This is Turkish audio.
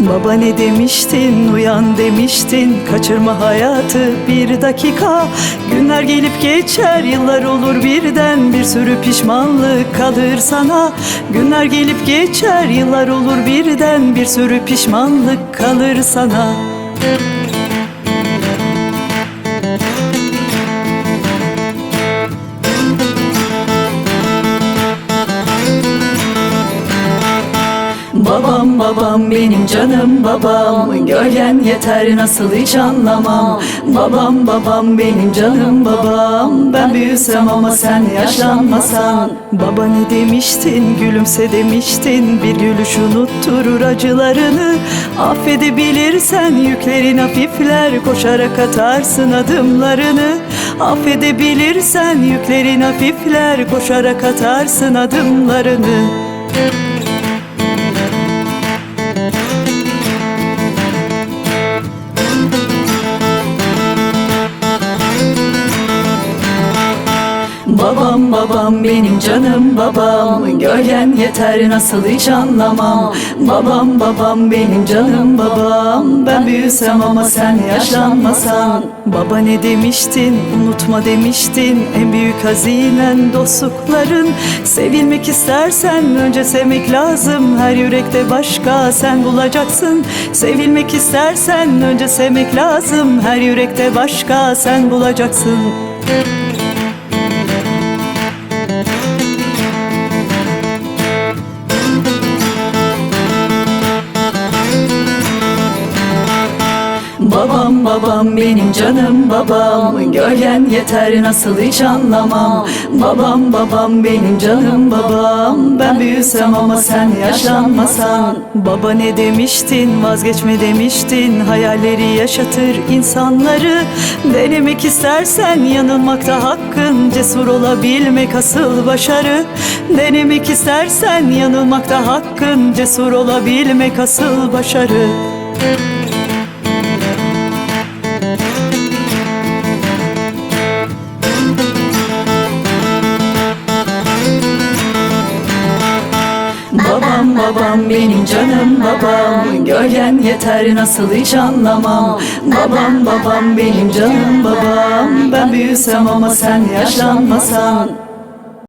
Baba ne demiştin uyan demiştin. Kaçırma hayatı bir dakika. Günler gelip geçer yıllar olur birden. Bir sürü pişmanlık kalır sana. Günler gelip geçer yıllar olur birden. Bir sürü pişmanlık kalır sana Babam babam benim canım babam. Gölgen yeter nasıl hiç anlamam. Babam babam benim canım babam Ben büyüsem ama sen yaşlanmasan. Baba ne demiştin? Gülümse demiştin. Bir gülüş unutturur acılarını. Affedebilirsen yüklerin hafifler. Koşarak atarsın adımlarını. Affedebilirsen yüklerin hafifler. Koşarak atarsın adımlarını. Babam babam benim canım babam. Gölgen yeter nasıl hiç anlamam. Babam babam benim canım babam. Ben büyüsem ama sen yaşlanmasan Baba ne demiştin? Unutma demiştin. En büyük hazinen dostlukların. Sevilmek istersen önce sevmek lazım. Her yürekte başka sen bulacaksın. Sevilmek istersen önce sevmek lazım. Her yürekte başka sen bulacaksın Babam babam benim canım babam. Gölgen yeter nasıl hiç anlamam. Babam babam benim canım babam. Ben büyüsem ama sen yaşlanmasan. Baba ne demiştin vazgeçme demiştin? Hayalleri yaşatır insanları. Denemek istersen yanılmakta hakkın Cesur olabilmek asıl başarı. Denemek istersen yanılmakta hakkın Cesur olabilmek asıl başarı Babam benim canım babam. Gölgen yeter nasıl hiç anlamam. Babam babam benim canım babam. Ben büyüsem ama sen yaşlanmasan